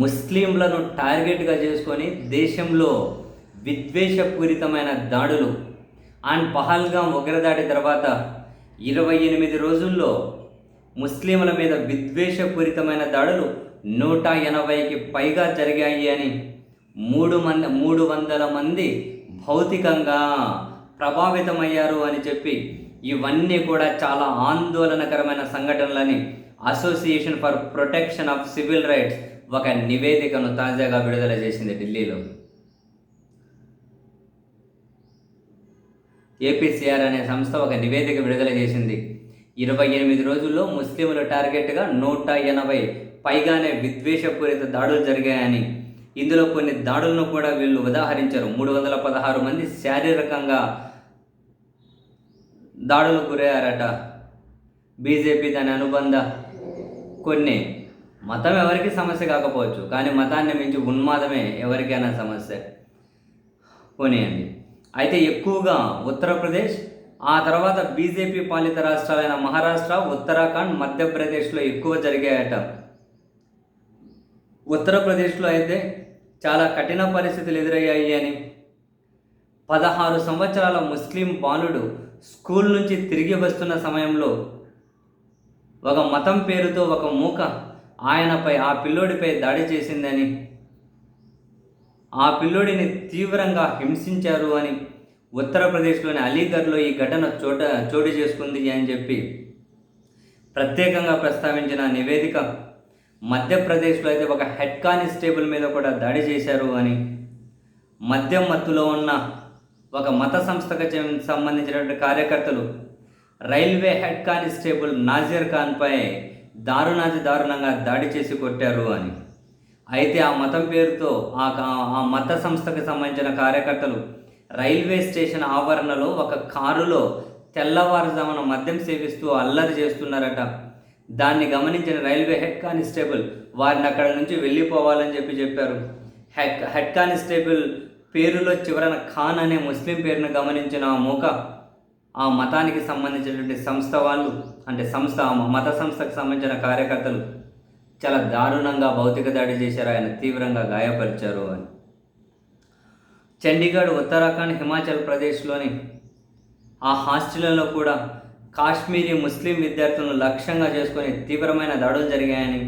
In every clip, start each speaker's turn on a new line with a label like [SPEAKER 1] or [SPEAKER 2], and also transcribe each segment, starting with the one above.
[SPEAKER 1] ముస్లింలను టార్గెట్గా చేసుకొని దేశంలో విద్వేషపూరితమైన దాడులు. అండ్ పహల్గాం ఉగ్రదాడి తర్వాత ఇరవై ఎనిమిది రోజుల్లో ముస్లింల మీద విద్వేషపూరితమైన దాడులు నూట ఎనభైకి పైగా జరిగాయి అని మూడు మంది మూడు వందల మంది భౌతికంగా ప్రభావితమయ్యారు అని చెప్పి ఇవన్నీ కూడా చాలా ఆందోళనకరమైన సంఘటనలని association for protection of civil rights ఒక నివేదికను తాజాగా విడుదల చేసింది ఢిల్లీలో. ఏపీసీఆర్ అనే సంస్థ ఒక నివేదిక విడుదల చేసింది. ఇరవై ఎనిమిది రోజుల్లో ముస్లింల టార్గెట్గా నూట ఎనభై పైగానే విద్వేషపూరిత దాడులు జరిగాయని ఇందులో కొన్ని దాడులను కూడా వీళ్ళు ఉదాహరించారు. మూడు వందల పదహారు మంది శారీరకంగా దాడులకు గురయ్యారట. బీజేపీ దాని అనుబంధ కొన్ని మతం ఎవరికి సమస్య కాకపోవచ్చు కానీ మతాన్ని మించి ఉన్మాదమే ఎవరికైనా సమస్య. పోనీయండి. అయితే ఎక్కువగా ఉత్తరప్రదేశ్ ఆ తర్వాత బీజేపీ పాలిత రాష్ట్రాలైన మహారాష్ట్ర ఉత్తరాఖండ్ మధ్యప్రదేశ్లో ఎక్కువ జరిగాయట. ఉత్తరప్రదేశ్లో అయితే చాలా కఠిన పరిస్థితులు ఎదురయ్యాయి అని. పదహారు సంవత్సరాల ముస్లిం బాలుడు స్కూల్ నుంచి తిరిగి వస్తున్న సమయంలో ఒక మతం పేరుతో ఒక మూక ఆయనపై ఆ పిల్లోడిపై దాడి చేసిందని. ఆ పిల్లోడిని తీవ్రంగా హింసించారు అని ఉత్తరప్రదేశ్లోని అలీగఢ్లో ఈ ఘటన చోట చోటు చేసుకుంది అని చెప్పి ప్రత్యేకంగా ప్రస్తావించిన నివేదిక మధ్యప్రదేశ్లో అయితే ఒక హెడ్ కానిస్టేబుల్ మీద కూడా దాడి చేశారు అని మద్యం మత్తులో ఉన్న ఒక మత సంస్థకు సంబంధించినటువంటి కార్యకర్తలు రైల్వే హెడ్ కానిస్టేబుల్ నాజీర్ ఖాన్పై దారుణాతి దారుణంగా దాడి చేసి కొట్టారు అని. అయితే ఆ మతం పేరుతో ఆ కా- ఆ మత సంస్థకు సంబంధించిన కార్యకర్తలు రైల్వే స్టేషన్ ఆవరణలో ఒక కారులో తెల్లవారుజామున మద్యం సేవిస్తూ అల్లరి చేస్తున్నారట. దాన్ని గమనించిన రైల్వే హెడ్ కానిస్టేబుల్ వారిని అక్కడ నుంచి వెళ్ళిపోవాలని చెప్పి చెప్పారు. హెడ్ హెడ్ కానిస్టేబుల్ పేరులో చివరన ఖాన్ అనే ముస్లిం పేరును గమనించిన ఆ మూక ఆ మతానికి సంబంధించినటువంటి సంస్థ వాళ్ళు అంటే సంస్థ మత సంస్థకు సంబంధించిన కార్యకర్తలు చాలా దారుణంగా భౌతిక దాడి చేశారు ఆయన తీవ్రంగా గాయపరిచారు అని. చండీగఢ్ ఉత్తరాఖండ్ హిమాచల్ ప్రదేశ్లోని ఆ హాస్టళ్ళలో కూడా కాశ్మీరీ ముస్లిం విద్యార్థులను లక్ష్యంగా చేసుకొని తీవ్రమైన దాడులు జరిగాయని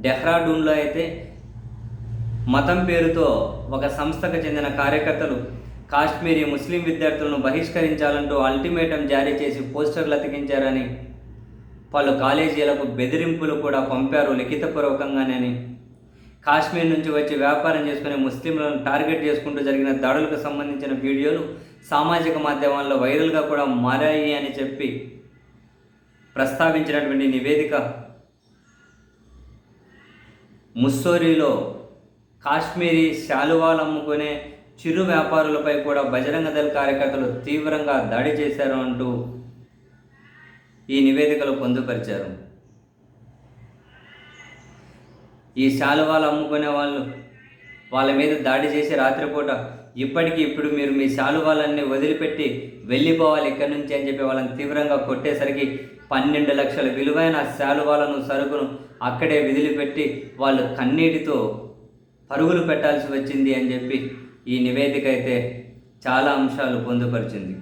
[SPEAKER 1] డెహ్రాడూన్లో అయితే మతం పేరుతో ఒక సంస్థకు చెందిన కార్యకర్తలు కాశ్మీరీ ముస్లిం విద్యార్థులను బహిష్కరించాలంటూ అల్టిమేటం జారీ చేసి పోస్టర్లు అతికించారని పలు కాలేజీలకు బెదిరింపులు కూడా పంపారు లిఖితపూర్వకంగానే కాశ్మీర్ నుంచి వచ్చి వ్యాపారం చేసుకునే ముస్లింలను టార్గెట్ చేసుకుంటూ జరిగిన దాడులకు సంబంధించిన వీడియోలు సామాజిక మాధ్యమాల్లో వైరల్గా కూడా మారాయి అని చెప్పి ప్రస్తావించినటువంటి నివేదిక ముస్సోరీలో కాశ్మీరీ శాలువాలు అమ్ముకునే చిరు వ్యాపారులపై కూడా బజరంగ దళ కార్యకర్తలు తీవ్రంగా దాడి చేశారు అంటూ ఈ నివేదికలు పొందుపరిచారు. ఈ శాలువాలు అమ్ముకునే వాళ్ళు వాళ్ళ మీద దాడి చేసి రాత్రిపూట ఇప్పటికి ఇప్పుడు మీరు మీ శాలువాలన్నీ వదిలిపెట్టి వెళ్ళిపోవాలి ఇక్కడి నుంచి అని చెప్పి వాళ్ళని తీవ్రంగా కొట్టేసరికి పన్నెండు లక్షల విలువైన శాలువాలను సరుకును అక్కడే విదిలిపెట్టి వాళ్ళు కన్నీటితో పరుగులు పెట్టాల్సి వచ్చింది అని చెప్పి ఈ నివేదిక అయితే చాలా అంశాలు పొందుపరిచింది.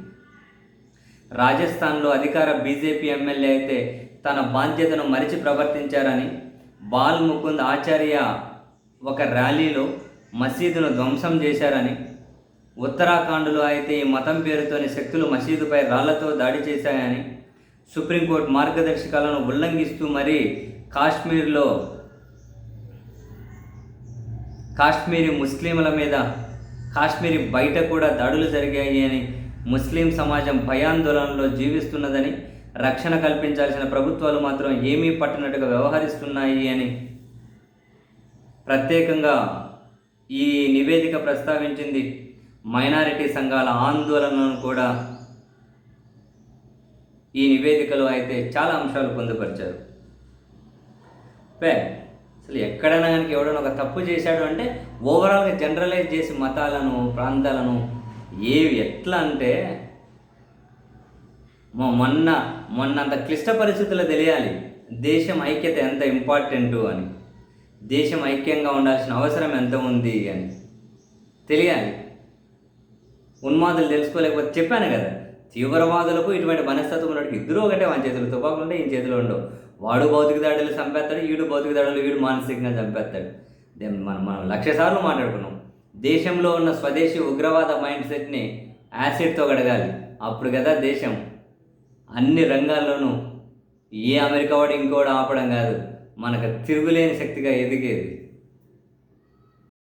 [SPEAKER 1] రాజస్థాన్లో అధికార బీజేపీ ఎమ్మెల్యే అయితే తన బాధ్యతను మరిచి ప్రవర్తించారని బాల్ ముకుంద్ ఆచార్య ఒక ర్యాలీలో మసీదును ధ్వంసం చేశారని ఉత్తరాఖండ్లో అయితే ఈ మతం పేరుతోని శక్తులు మసీదుపై రాళ్ళతో దాడి చేశాయని సుప్రీంకోర్టు మార్గదర్శకాలను ఉల్లంఘిస్తూ మరీ కాశ్మీర్లో కాశ్మీరీ ముస్లింల మీద కాశ్మీర్ బయట కూడా దాడులు జరిగాయి అని ముస్లిం సమాజం భయాందోళనలో జీవిస్తున్నదని రక్షణ కల్పించాల్సిన ప్రభుత్వాలు మాత్రం ఏమీ పట్టనట్టుగా వ్యవహరిస్తున్నాయి అని ప్రత్యేకంగా ఈ నివేదిక ప్రస్తావించింది మైనారిటీ సంఘాల ఆందోళనను కూడా ఈ నివేదికలో అయితే చాలా అంశాలు పొందుపరిచారు. పే అసలు ఎక్కడైనా కనుక ఎవడైనా ఒక తప్పు చేశాడు అంటే ఓవరాల్గా జనరలైజ్ చేసి మతాలను ప్రాంతాలను ఏవి ఎట్లా అంటే మొన్న మొన్నంత క్లిష్ట పరిస్థితుల్లో తెలియాలి. దేశం ఐక్యత ఎంత ఇంపార్టెంటు అని. దేశం ఐక్యంగా ఉండాల్సిన అవసరం ఎంత ఉంది అని. తెలియాలి. ఉన్మాదులు తెలుసుకోలేకపోతే చెప్పాను కదా. తీవ్రవాదులకు ఇటువంటి మనస్తత్వం ఉన్నట్టు ఇద్దరు ఒకటే మన చేతులు. తుపాకులు ఉంటే ఈ చేతిలో ఉండవు. వాడు భౌతిక దాడులు చంపేస్తాడు వీడు భౌతిక దాడులు వీడు మానసికంగా చంపేస్తాడు. దే- మనం మనం లక్ష సార్లు మాట్లాడుకున్నాం. దేశంలో ఉన్న స్వదేశీ ఉగ్రవాద మైండ్ సెట్ని యాసిడ్తో గడగాలి అప్పుడు కదా దేశం అన్ని రంగాల్లోనూ ఏ అమెరికా వాడు ఇంకోటి ఆపడం కాదు. మనకు తిరుగులేని శక్తిగా ఎదిగేది.